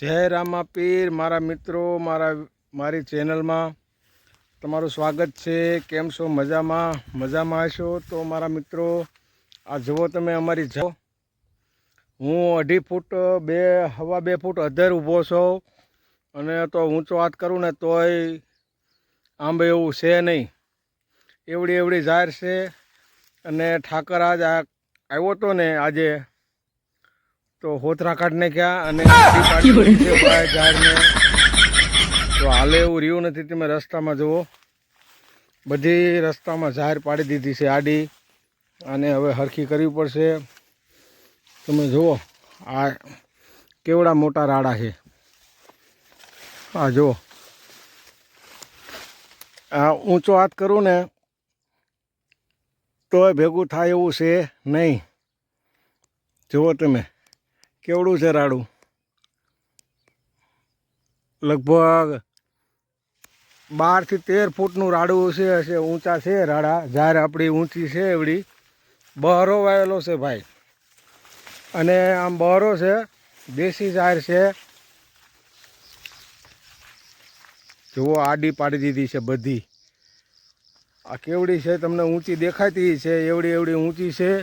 જય રામા પીર મારા મિત્રો, મારા, મારી ચેનલમાં તમારું સ્વાગત છે. કેમ છો? મજામાં? મજામાં હશો? તો મારા મિત્રો, આ જુઓ તમે અમારી જો હું અઢી ફૂટ, બે, હવા બે ફૂટ અધર ઊભો છું. અને તો ઊંચો વાત કરું ને તોય આંબે એવું છે નહીં. એવડી એવડી જાહેર છે. અને ઠાકર આજ આવ્યો હતો ને આજે તો હોતરા કાઢ નાખ્યા અને ઝાડને. તો હાલે એવું રહ્યું નથી તમે રસ્તામાં જુઓ. બધી રસ્તામાં ઝાડ પાડી દીધી છે આડી. અને હવે હરખી કરવી પડશે. તમે જુઓ આ કેવડા મોટા રાડા છે. આ જુઓ. આ ઊંચો હાથ કરું ને તોય ભેગું થાય એવું છે નહીં. જુઓ તમે. કેવડું છે રાડું? લગભગ બારથી તેર ફૂટનું રાડું છે, હશે, ઊંચા છે રાડા. ઝાર આપણી ઊંચી છે એવડી. બહરો વાયેલો છે ભાઈ. અને આમ બહરો છે, દેશી ઝાર છે. જુઓ, આડી પાડી દીધી છે બધી. આ કેવડી છે, તમને ઊંચી દેખાતી છે, એવડી એવડી ઊંચી છે,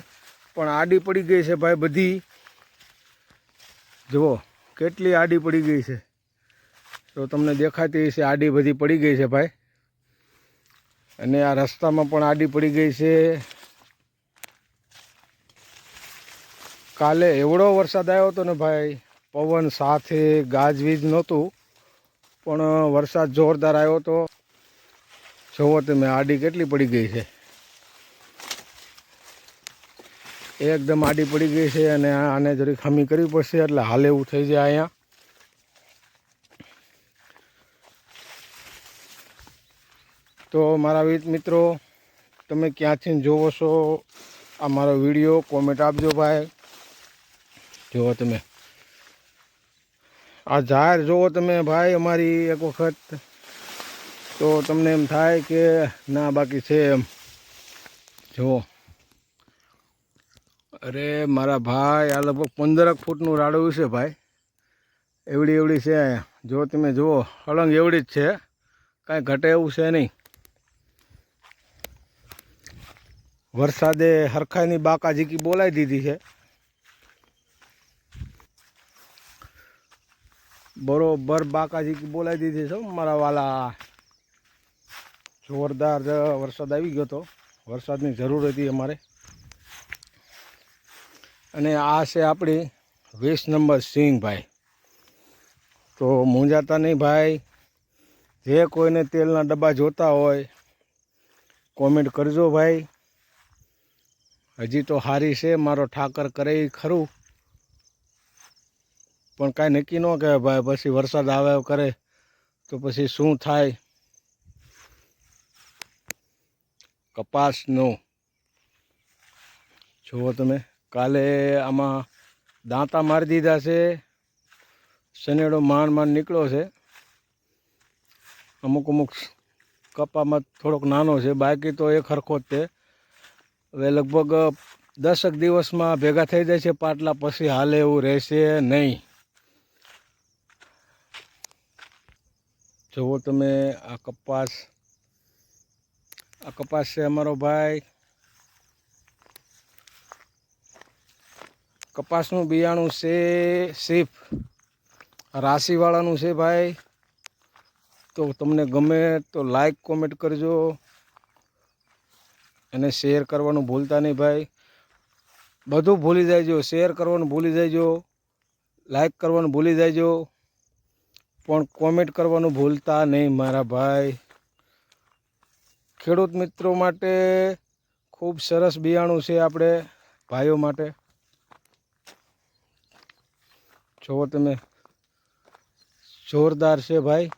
પણ આડી પડી ગઈ છે ભાઈ બધી. જુઓ, કેટલી આડી પડી ગઈ છે. તો તમને દેખાતી છે આડી બધી પડી ગઈ છે ભાઈ. અને આ રસ્તામાં પણ આડી પડી ગઈ છે. કાલે એવડો વરસાદ આવ્યો હતો ને ભાઈ, પવન સાથે ગાજવીજ નહોતું, પણ વરસાદ જોરદાર આવ્યો હતો. જુઓ તમે, આડી કેટલી પડી ગઈ છે. એકદમ આડી પડી ગઈ છે અને આને જરી ખામી કરવી પડશે એટલે હાલ એવું થઈ જાય અહીંયા. તો મારા વીર મિત્રો, તમે ક્યાંથી જોવો છો આ મારો વીડિયો? કોમેન્ટ આપજો ભાઈ. જુઓ તમે. આ જાહેર જુઓ તમે ભાઈ અમારી એક વખત. તો તમને એમ થાય કે ના બાકી છે એમ. જુઓ અરે, મારા ભાઈ, આ લગભગ પંદરક ફૂટનું રાડું છે ભાઈ. એવડી એવડી છે જો તમે જુઓ, અળંગ એવડી જ છે. કાંઈ ઘટે એવું છે નહીં. વરસાદે હરખાઈની બાકા જીકી બોલાવી દીધી છે. બરોબર બાકાજીકી બોલાવી દીધી છે મારા વાલા. જોરદાર વરસાદ આવી ગયો હતો વરસાદની જરૂર હતી અમારે. અને આ છે આપણી વીસ નંબર સિંગ ભાઈ તો મૂંઝાતા નહીં ભાઈ, જે કોઈને તેલના ડબ્બા જોતા હોય, કોમેન્ટ કરજો ભાઈ. હજી તો હારી છે, મારો ઠાકર કરે ખરું. પણ કાંઈ નક્કી ન કહેવાય ભાઈ, પછી વરસાદ આવે કરે, તો પછી શું થાય? કપાસનો. જુઓ તમે. કાલે આમાં દાંતા મારી દીધા છે. શનેડો માંડ માંડ નીકળ્યો છે. અમુક અમુક કપામાં થોડોક નાનો છે, બાકી તો એ ખરખો જ તે હવે લગભગ દસક દિવસમાં ભેગા થઈ જાય છે, પાટલા પછી હાલે એવું રહેશે નહીં. જુઓ તમે આ કપાસ આ કપાસ છે અમારો ભાઈ. કપાસનું બિયાણું છે સીફ રાશિવાળાનું છે ભાઈ. તો તમને ગમે તો લાઈક કોમેન્ટ કરજો. અને શેર કરવાનું ભૂલતા નહીં ભાઈ. બધું ભૂલી જાયજો શેર કરવાનું ભૂલી જાયજો લાઈક કરવાનું ભૂલી જાયજો. પણ કોમેન્ટ કરવાનું ભૂલતા નહીં મારા ભાઈ. ખેડૂત મિત્રો માટે ખૂબ સરસ બિયાણું છે આપણે, ભાઈઓ માટે. જુઓ તમે. જોરદાર છે ભાઈ.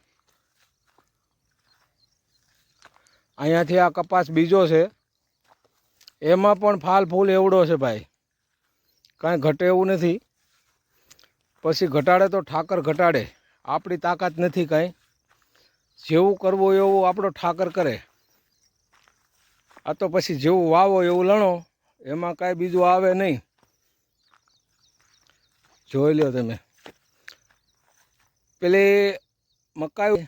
અહીંયાથી આ કપાસ બીજો છે. એમાં પણ ફાલ ફૂલ એવડો છે ભાઈ. કાંઈ ઘટે એવું નથી. પછી ઘટાડે તો ઠાકર ઘટાડે. આપણી તાકાત નથી કાંઈ. જેવું કરવું એવું આપણો ઠાકર કરે. આ તો પછી જેવું વાવો એવું લણો. એમાં કાંઈ બીજું આવે નહીં. જોઈ લો તમે. પેલી મકાઈ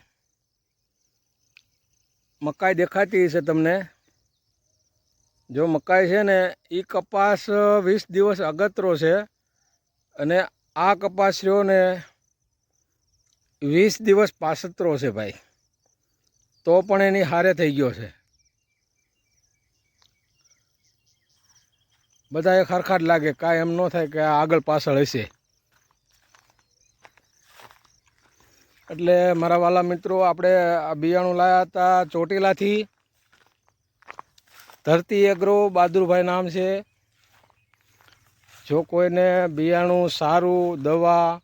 મકાઈ દેખાતી છે તમને. જો મકાઈ છે ને એ કપાસ વીસ દિવસ અગતરો છે અને આ કપાસ રહ્યો ને વીસ દિવસ પાસતરો છે ભાઈ. તો પણ એની હારે થઈ ગયો છે. બધા એક હરખા લાગે, કાંઈ એમ ન થાય કે આગળ પાછળ હશે. એટલે મારા વાલા મિત્રો, આપણે આ બિયાણું લાવ્યા હતા ચોટીલાથી. ધરતી એગ્રો, બહાદુરભાઈ નામ છે. જો કોઈને બિયાણું સારું, દવા,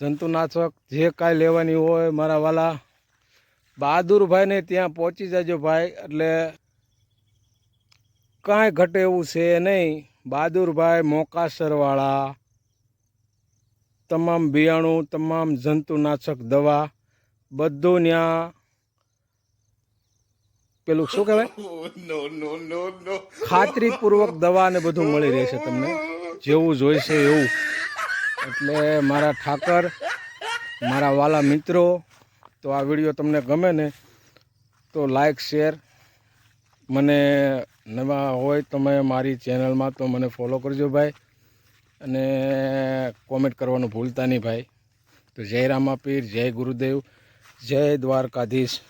જંતુનાશક જે કાંઈ લેવાની હોય મારા વાલા, બહાદુરભાઈને ત્યાં પહોંચી જજો ભાઈ. એટલે કાંઈ ઘટે એવું છે નહીં. બહાદુરભાઈ મોકાસરવાળા. તમામ બિયાણું તમામ જંતુનાશક દવા બધું ત્યાં પેલું શું કહેવાય? No. ખાતરીપૂર્વક દવા ને બધું મળી રહેશે તમને. જેવું જોઈશે એવું. એટલે મારા ઠાકર મારા વાલા મિત્રો તો આ વીડિયો તમને ગમે ને તો લાઈક શેર મને નવા હોય તમે મારી ચેનલમાં તો મને ફોલો કરજો ભાઈ. અને કોમેન્ટ કરવાનું ભૂલતા નહીં ભાઈ. તો જય રામાપીર જય ગુરુદેવ જય દ્વારકાધીશ.